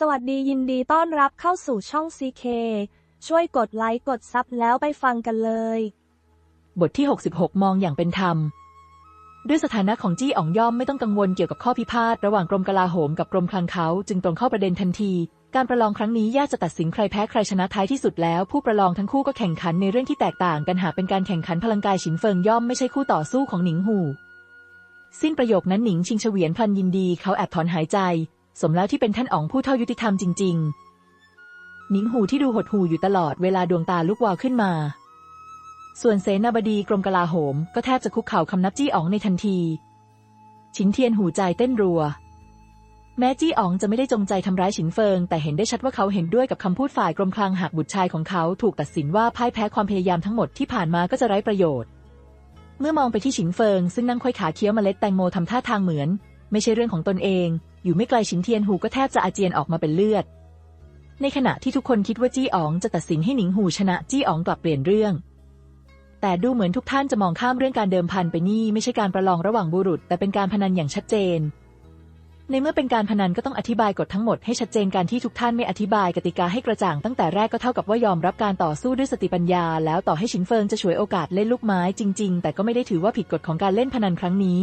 สวัสดียินดีต้อนรับเข้าสู่ช่อง CK ช่วยกดไลค์กดซับแล้วไปฟังกันเลย บทที่ 66 มองอย่างเป็นธรรม ด้วยสถานะของจี้อ๋องย่อมไม่ต้องกังวลเกี่ยวกับข้อพิพาทระหว่างกรมกลาโหมกับกรมคลังเขาจึงตรงเข้าประเด็นทันที การประลองครั้งนี้ยากจะตัดสินใครแพ้ใครชนะท้ายที่สุดแล้ว ผู้ประลองทั้งคู่ก็แข่งขันในเรื่องที่แตกต่างกันหากเป็นการแข่งขันพลังกายฉินเฟิงย่อมไม่ใช่คู่ต่อสู้ของหนิงหูสิ้นประโยคนั้นหนิงชิงเฉวียนพลันยินดีเขาแอบถอนหายใจ สมแล้วที่เป็นท่านอ๋องผู้เท่ายุติธรรมจริง ๆ หนิงหูที่ดูหดหูอยู่ตลอดเวลาดวงตาลุกวาวขึ้นมา ส่วนเสนาบดีกรมกลาโหม ก็แทบจะคุกเข่าคำนับจี้อ๋องในทันทีฉินเทียนหูใจเต้นรัว แม้จี้อ๋องจะไม่ได้จงใจทำร้ายฉินเฟิง แต่เห็นได้ชัดว่าเขาเห็นด้วยกับคำพูดฝ่ายกรมคลังหากบุตรชายของเขาถูกตัดสินว่าพ่ายแพ้ความพยายามทั้งหมดที่ผ่านมาก็จะไร้ประโยชน์ เมื่อมองไปที่ฉินเฟิง ซึ่งนั่งค่อยขาเคี้ยวเมล็ดแตงโมทำท่าทางเหมือน ไม่ใช่เรื่องของตนเองอยู่ไม่ไกลฉินเทียนหูก็แทบจะอาเจียนออกมาเป็นเลือด ในขณะที่ทุกคนคิดว่าจี้อ๋องจะตัดสินให้หนิงหูชนะจี้อ๋องกลับเปลี่ยนเรื่อง แต่ดูเหมือนทุกท่านจะมองข้ามเรื่องการเดิมพันไปนี่ไม่ใช่การประลองระหว่างบุรุษ แต่เป็นการพนันอย่างชัดเจน ในเมื่อเป็นการพนันก็ต้องอธิบายกฎทั้งหมดให้ชัดเจนการที่ทุกท่านไม่อธิบายกติกาให้กระจ่างตั้งแต่แรกก็เท่ากับว่ายอมรับการต่อสู้ด้วยสติปัญญา แล้วต่อให้ฉินเฟิงจะฉวยโอกาสเล่นลูกไม้จริง ๆ แต่ก็ไม่ได้ถือว่าผิดกฎของการเล่นพนันครั้งนี้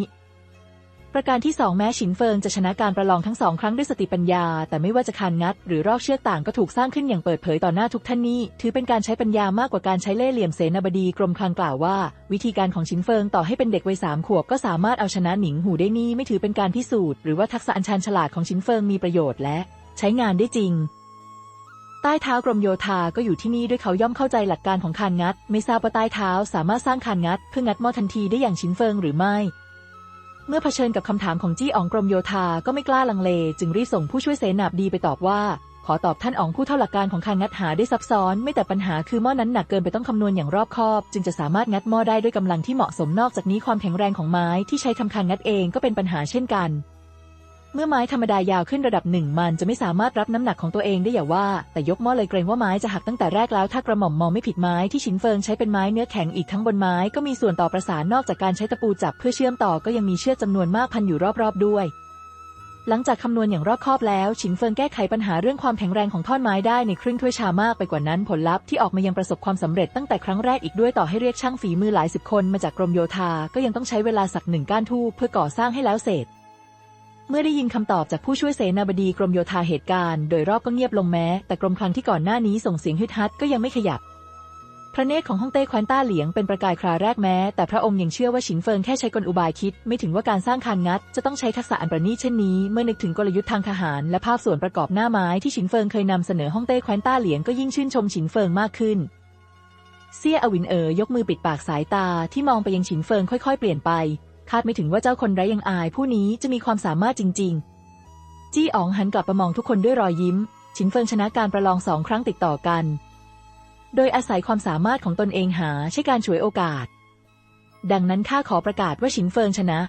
ประการที่สองแม้ฉินเฟิงจะชนะการประลองทั้งสองครั้งด้วยสติปัญญา แต่ไม่ว่าจะคานงัด หรือรอกเชือกต่างก็ถูกสร้างขึ้นอย่างเปิดเผยต่อหน้าทุกท่านนี่ถือเป็นการใช้ปัญญามากกว่าการใช้เล่ห์เหลี่ยมเสนาบดีกรมคลังกล่าวว่า วิธีการของฉินเฟิงต่อให้เป็นเด็กวัยสามขวบก็สามารถเอาชนะหนิงหูได้นี่ไม่ถือเป็นการพิสูจน์หรือว่าทักษะอันชันฉลาดของฉินเฟิงมีประโยชน์และ ใช้งานได้จริงใต้เท้ากรมโยธาก็อยู่ที่นี่ด้วยเขาย่อมเข้าใจหลักการของคานงัด ไม่ทราบว่าใต้เท้าสามารถสร้างคานงัดเพื่องัดหม้อทันทีได้อย่างฉินเฟิงหรือไม่ เมื่อเผชิญกับคำถามของจี้อ๋องกรมโยธาก็ไม่กล้าลังเล จึงรีบส่งผู้ช่วยเสนาบดีไปตอบว่า ขอตอบท่านอ๋องผู้เท่าหลักการของคางงัดหาได้ซับซ้อน ไม่แต่ปัญหาคือหม้อนั้นหนักเกินไปต้องคำนวณอย่างรอบคอบ จึงจะสามารถงัดหม้อได้ด้วยกำลังที่เหมาะสมนอกจากนี้ความแข็งแรงของไม้ที่ใช้ทำคางงัดเองก็เป็นปัญหาเช่นกัน เมื่อไม้ธรรมดายาวขึ้นระดับหนึ่งมันจะไม่สามารถรับน้ำหนักของตัวเองได้อย่าว่า แต่ยกหม้อเลยเกรงว่าไม้จะหักตั้งแต่แรกแล้วถ้ากระหม่อมมองไม่ผิดไม้ที่ชินเฟิงใช้เป็นไม้เนื้อแข็งอีกทั้งบนไม้ก็มีส่วนต่อประสานนอกจากการใช้ตะปูจับเพื่อเชื่อมต่อก็ยังมีเชือกจำนวนมากพันอยู่รอบๆด้วย หลังจากคำนวณอย่างรอบคอบแล้วชินเฟิงแก้ไขปัญหาเรื่องความแข็งแรงของท่อนไม้ได้ในครึ่งถ้วยชามากไปกว่านั้นผลลัพธ์ที่ออกมายังประสบความสำเร็จตั้งแต่ครั้งแรกอีกด้วยต่อให้เรียกช่างฝีมือหลายสิบคนมาจากกรมโยธาก็ยังต้องใช้เวลาสักหนึ่งก้านทูบเพื่อก่อสร้างให้แล้วเสร็จ เมื่อได้ยินคำตอบจากผู้ช่วยเสนาบดีกรมโยธาเหตุการณ์โดยรอบก็เงียบลงแม้ แต่กรมคลังที่ก่อนหน้านี้ส่งเสียงฮึดฮัดก็ยังไม่ขยับ พระเนตรของฮ่องเต้แคว้นต้าเหลียงเป็นประกายคราแรกแม้ แต่พระองค์ยังเชื่อว่าฉินเฟิงแค่ใช้กลอุบายคิด ไม่ถึงว่าการสร้างคานงัด จะต้องใช้ทักษะอันประณีตเช่นนี้ เมื่อนึกถึงกลยุทธ์ทางทหาร และภาพส่วนประกอบหน้าไม้ที่ฉินเฟิงเคยนำเสนอฮ่องเต้แคว้นต้าเหลียงก็ยิ่งชื่นชมฉินเฟิงมากขึ้นเซี่ยอวินเอ๋อยกมือปิดปากสายตาที่มองไปยังฉินเฟิงค่อย ๆ เปลี่ยนไป คาดไม่ถึงว่าเจ้าคนไร้ยังอายผู้นี้จะมีความสามารถจริง ๆ จี้อ๋องหันกลับมามองทุกคนด้วยรอยยิ้มฉินเฟิงชนะการประลองสองครั้งติดต่อกัน โดยอาศัยความสามารถของตนเองหาใช่การฉวยโอกาส ดังนั้นข้าขอประกาศว่าฉินเฟิงชนะ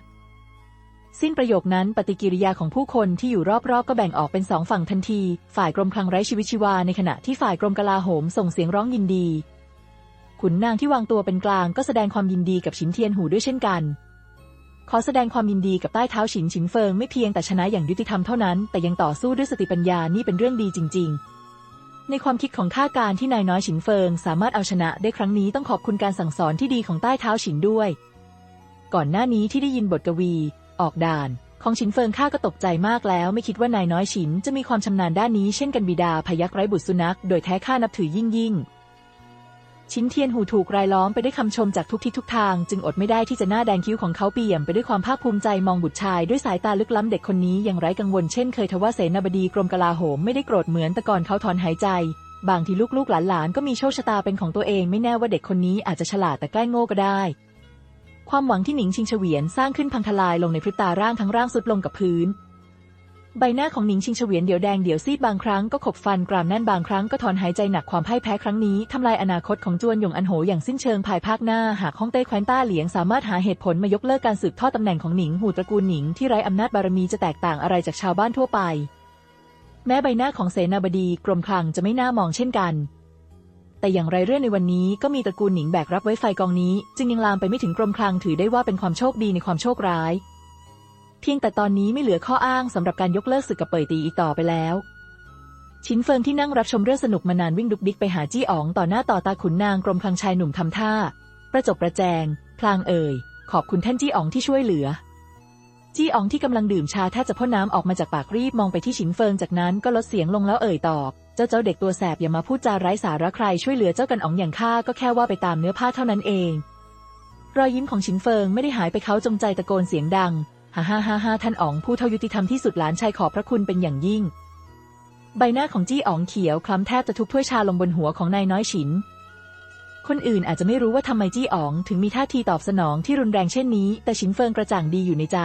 สิ้นประโยคนั้นปฏิกิริยาของผู้คนที่อยู่รอบๆ ก็แบ่งออกเป็นสองฝั่งทันที ฝ่ายกรมคลังไร้ชีวิตชีวาในขณะที่ฝ่ายกรมกลาโหมส่งเสียงร้องยินดี ขุนนางที่วางตัวเป็นกลางก็แสดงความยินดีกับฉินเทียนหูด้วยเช่นกัน ขอแสดงความยินดีกับใต้เท้าฉินฉินเฟิงไม่เพียงแต่ชนะอย่างยุติธรรมเท่านั้น แต่ยังต่อสู้ด้วยสติปัญญานี่เป็นเรื่องดีจริง ๆ ในความคิดของข้าการที่นายน้อยฉินเฟิง สามารถเอาชนะได้ครั้งนี้ต้องขอบคุณการสั่งสอนที่ดีของใต้เท้าฉินด้วย ก่อนหน้านี้ที่ได้ยินบทกวี ออกด่าน ของฉินเฟิงข้าก็ตกใจมากแล้ว ไม่คิดว่านายน้อยฉินจะมีความชำนาญด้านนี้เช่นกันบิดาพยักไร้บุตรสุนัข โดยแท้ข้านับถือยิ่งยิ่ง ชิ้นเทียนหูถูกรายล้อมไปด้วยคำชมจากทุกทิศทุกทาง จึงอดไม่ได้ที่จะหน้าแดงคิ้วของเขาเปี่ยมไปด้วยความภาคภูมิใจมองบุตรชายด้วยสายตาลึกล้ำเด็กคนนี้อยังไร้กังวลเช่นเคยทว่าเสนาบดีกรมกลาโหมไม่ได้โกรธเหมือนแต่ก่อนเขาถอนหายใจ บางทีลูกๆหลานๆก็มีโชคชะตาเป็นของตัวเองไม่แน่ว่าเด็กคนนี้อาจจะฉลาดแต่ใกล้โง่ก็ได้ ความหวังที่หนิงชิงเฉวียนสร้างขึ้นพังทลายลงในพริบตาร่างทั้งร่างสุดลงกับพื้น ใบหน้าของหนิงชิงเฉวียนเดี๋ยวแดงเดี๋ยวซีดบางครั้งก็ขบฟันกรามแน่นบางครั้งก็ถอนหายใจหนักความพ่ายแพ้ครั้งนี้ทำลายอนาคตของจวนหยงอันโหอย่างสิ้นเชิงภายภาคหน้าหากฮ่องเต้แคว้นต้าเหลียงสามารถหาเหตุผลมายกเลิกการสืบทอดตำแหน่งของหนิงหูตระกูลหนิงที่ไร้อำนาจบารมีจะแตกต่างอะไรจากชาวบ้านทั่วไป แม้ใบหน้าของเสนาบดีกรมคลังจะไม่น่ามองเช่นกันแต่อย่างไรเรื่องในวันนี้ก็มีตระกูลหนิงแบกรับไว้ไฟกองนี้ จึงยังลามไปไม่ถึงกรมคลังถือได้ว่าเป็นความโชคดีในความโชคร้าย เพียงแต่ตอนนี้ไม่เหลือข้ออ้างสำหรับการยกเลิกศึกกับเป่ยตีอีกต่อไปแล้ว ชินเฟิงที่นั่งรับชมเรื่องสนุกมานานวิ่งดุกดิกไปหาจี้อ๋องต่อหน้าต่อตาขุนนางกรมคลังชายหนุ่มทำท่า ประจบประแจง พลางเอ่ย ขอบคุณท่านจี้อ๋องที่ช่วยเหลือ จี้อ๋องที่กำลังดื่มชาแทบจะพ่นน้ำออกมาจากปากรีบมองไปที่ฉินเฟิงจากนั้นก็ลดเสียงลงแล้วเอ่ยตอบเจ้าเจ้าเด็กตัวแสบอย่ามาพูดจาไร้สาระใครช่วยเหลือเจ้ากันอ๋องอย่างข้าก็แค่ว่าไปตามเนื้อผ้าเท่านั้นเอง รอยยิ้มของฉินเฟิงไม่ได้หายไปเขาจงใจตะโกนเสียงดัง ฮ่าฮ่าฮ่าฮ่าท่านอ๋องผู้เท่ายุติธรรมที่สุดหลานชายขอบพระคุณเป็นอย่างยิ่ง ใบหน้าของจี้อ๋องเขียวคล้ำแทบจะทุบถ้วยชาลงบนหัวของนายน้อยฉิน คนอื่นอาจจะไม่รู้ว่าทำไมจี้อ๋องถึงมีท่าทีตอบสนองที่รุนแรงเช่นนี้ แต่ฉินเฟิงกระจ่างดีอยู่ในใจ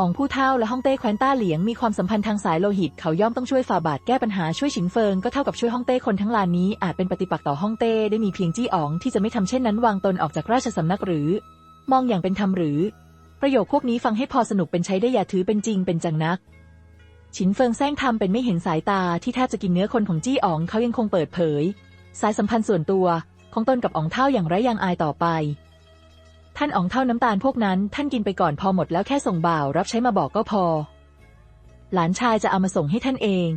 อ๋องผู้เท่าและฮ่องเต้แคว้นต้าเหลียงมีความสัมพันธ์ทางสายโลหิตเขาย่อมต้องช่วยฝ่าบาทแก้ปัญหาช่วยฉินเฟิงก็เท่ากับช่วยฮ่องเต้คนทั้งลานนี้อาจเป็นปฏิปักษ์ต่อฮ่องเต้ได้มีเพียงจี้อ๋องที่จะไม่ทำเช่นนั้นวางตนออกจากราชสำนักหรือ มองอย่างเป็นธรรมหรือ ประโยคพวกนี้ฟังให้พอสนุกเป็นใช้ได้อย่าถือเป็นจริงเป็นจังนัก ฉินเฟิงแซงทำเป็นไม่เห็นสายตาที่แทบจะกินเนื้อคนของจี้อ๋องเขายังคงเปิดเผย สายสัมพันธ์ส่วนตัวของตนกับอ๋องเท่าอย่างไร้ยางอายต่อไป ท่านอ๋องเท่าน้ำตาลพวกนั้น ท่านกินไปก่อนพอหมดแล้วแค่ส่งบ่าว รับใช้มาบอกก็พอ หลานชายจะเอามาส่งให้ท่านเอง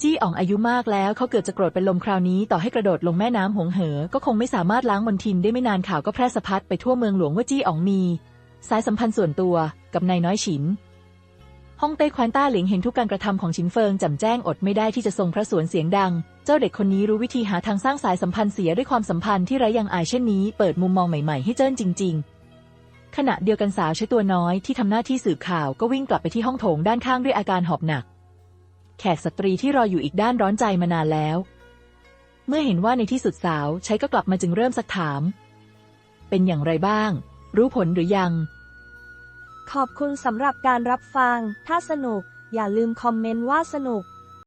จี้อ๋องอายุมากแล้วเขาเกิดจะโกรธเป็นลมคราวนี้ต่อให้กระโดดลงแม่น้ำหงเหอ ก็คงไม่สามารถล้างมนทินได้ไม่นานข่าวก็แพร่สะพัดไปทั่วเมืองหลวงว่าจี้อ๋องมี สายสัมพันธ์ส่วนตัวกับนายน้อยฉินฮ่องเต้แคว้นต้าเหลียงเห็นทุกการกระทำของชินเฟิงจำแจ้งอดไม่ได้ที่จะทรงพระสวนเสียงดัง เจ้าเด็กคนนี้รู้วิธีหาทางสร้างสายสัมพันธ์เสียด้วยความสัมพันธ์ที่ไร้ยางอายเช่นนี้ เปิดมุมมองใหม่ๆให้เจิ้นจริง ๆ ขณะเดียวกันสาวใช้ตัวน้อยที่ทำหน้าที่สืบข่าวก็วิ่งกลับไปที่ห้องโถงด้านข้างด้วยอาการหอบหนัก แขกสตรีที่รออยู่อีกด้านร้อนใจมานานแล้ว เมื่อเห็นว่าในที่สุดสาวใช้ก็กลับมาจึงเริ่มสักถาม เป็นอย่างไรบ้าง รู้ผลหรือยัง ขอบคุณสำหรับการรับฟัง ถ้าสนุก อย่าลืมคอมเมนต์ว่าสนุก